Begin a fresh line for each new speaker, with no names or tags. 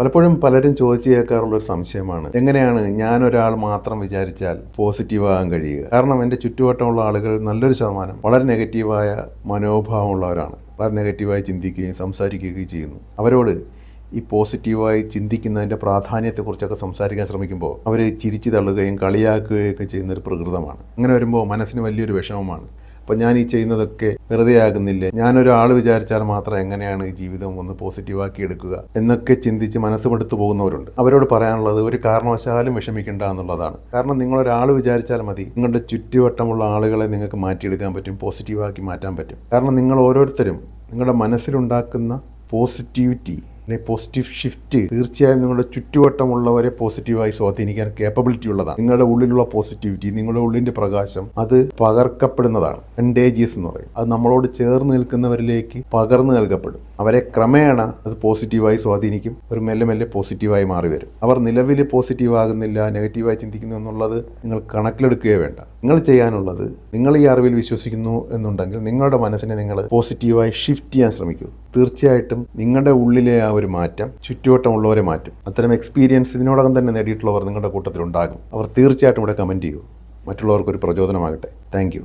പലപ്പോഴും പലരും ചോദിച്ചു കേൾക്കാറുള്ള ഒരു സംശയമാണ്. എങ്ങനെയാണ് ഞാൻ ഒരാൾ മാത്രം വിചാരിച്ചാൽ പോസിറ്റീവ് ആകാൻ കഴിയുക? കാരണം എന്റെ ചുറ്റുവട്ടമുള്ള ആളുകൾ നല്ലൊരു ശതമാനം വളരെ നെഗറ്റീവായ മനോഭാവമുള്ളവരാണ്. വളരെ നെഗറ്റീവായി ചിന്തിക്കുകയും സംസാരിക്കുകയും ചെയ്യുന്നു. അവരോട് ഈ പോസിറ്റീവായി ചിന്തിക്കുന്നതിന്റെ പ്രാധാന്യത്തെക്കുറിച്ചൊക്കെ സംസാരിക്കാൻ ശ്രമിക്കുമ്പോൾ അവരെ ചിരിച്ചു തള്ളുകയും കളിയാക്കുകയൊക്കെ ചെയ്യുന്നൊരു പ്രകൃതമാണ്. അങ്ങനെ വരുമ്പോൾ മനസ്സിന് വലിയൊരു വിഷമമാണ്. അപ്പോൾ ഞാൻ ഈ ചെയ്യുന്നതൊക്കെ വെറുതെ ആകുന്നില്ലേ ഞാനൊരാൾ വിചാരിച്ചാൽ മാത്രം എങ്ങനെയാണ് ഈ ജീവിതം ഒന്ന് പോസിറ്റീവാക്കി എടുക്കുക എന്നൊക്കെ ചിന്തിച്ച് മനസ്സുമെടുത്ത് പോകുന്നവരുണ്ട്. അവരോട് പറയാനുള്ളത് ഒരു കാരണവശാലും വിഷമിക്കേണ്ട എന്നുള്ളതാണ്. കാരണം നിങ്ങളൊരാൾ വിചാരിച്ചാൽ മതി നിങ്ങളുടെ ചുറ്റുവട്ടമുള്ള ആളുകളെ നിങ്ങൾക്ക് മാറ്റിയെടുക്കാൻ പറ്റും പോസിറ്റീവാക്കി മാറ്റാൻ പറ്റും. കാരണം നിങ്ങൾ ഓരോരുത്തരും നിങ്ങളുടെ മനസ്സിലുണ്ടാക്കുന്ന പോസിറ്റിവിറ്റി അല്ലെങ്കിൽ പോസിറ്റീവ് ഷിഫ്റ്റ് തീർച്ചയായും നിങ്ങളുടെ ചുറ്റുവട്ടമുള്ളവരെ പോസിറ്റീവായി സ്വാധീനിക്കാൻ കേപ്പബിലിറ്റി ഉള്ളതാണ്. നിങ്ങളുടെ ഉള്ളിലുള്ള പോസിറ്റിവിറ്റി നിങ്ങളുടെ ഉള്ളിന്റെ പ്രകാശം അത് പകർക്കപ്പെടുന്നതാണ്. കണ്ടേജിയസ് എന്ന് പറയും. അത് നമ്മളോട് ചേർന്ന് നിൽക്കുന്നവരിലേക്ക് പകർന്നു നൽകപ്പെടും. അവരെ ക്രമേണ അത് പോസിറ്റീവായി സ്വാധീനിക്കും. ഒരു മെല്ലെ മെല്ലെ പോസിറ്റീവായി മാറി വരും. അവർ നിലവിൽ പോസിറ്റീവ് ആകുന്നില്ല നെഗറ്റീവായി ചിന്തിക്കുന്നു എന്നുള്ളത് നിങ്ങൾ കണക്കിലെടുക്കുകയോ വേണ്ട. നിങ്ങൾ ചെയ്യാനുള്ളത് നിങ്ങൾ ഈ അറിവിൽ വിശ്വസിക്കുന്നു എന്നുണ്ടെങ്കിൽ നിങ്ങളുടെ മനസ്സിനെ നിങ്ങൾ പോസിറ്റീവായി ഷിഫ്റ്റ് ചെയ്യാൻ ശ്രമിക്കൂ. തീർച്ചയായിട്ടും നിങ്ങളുടെ ഉള്ളിലെ ആ ഒരു മാറ്റം ചുറ്റുവട്ടമുള്ളവരെ മാറ്റും. അത്തരം എക്സ്പീരിയൻസ് ഇതിനോടകം തന്നെ നേടിയിട്ടുള്ളവർ നിങ്ങളുടെ കൂട്ടത്തിലുണ്ടാകും. അവർ തീർച്ചയായിട്ടും ഇവിടെ കമന്റ് ചെയ്യൂ. മറ്റുള്ളവർക്കൊരു പ്രചോദനമാകട്ടെ. താങ്ക്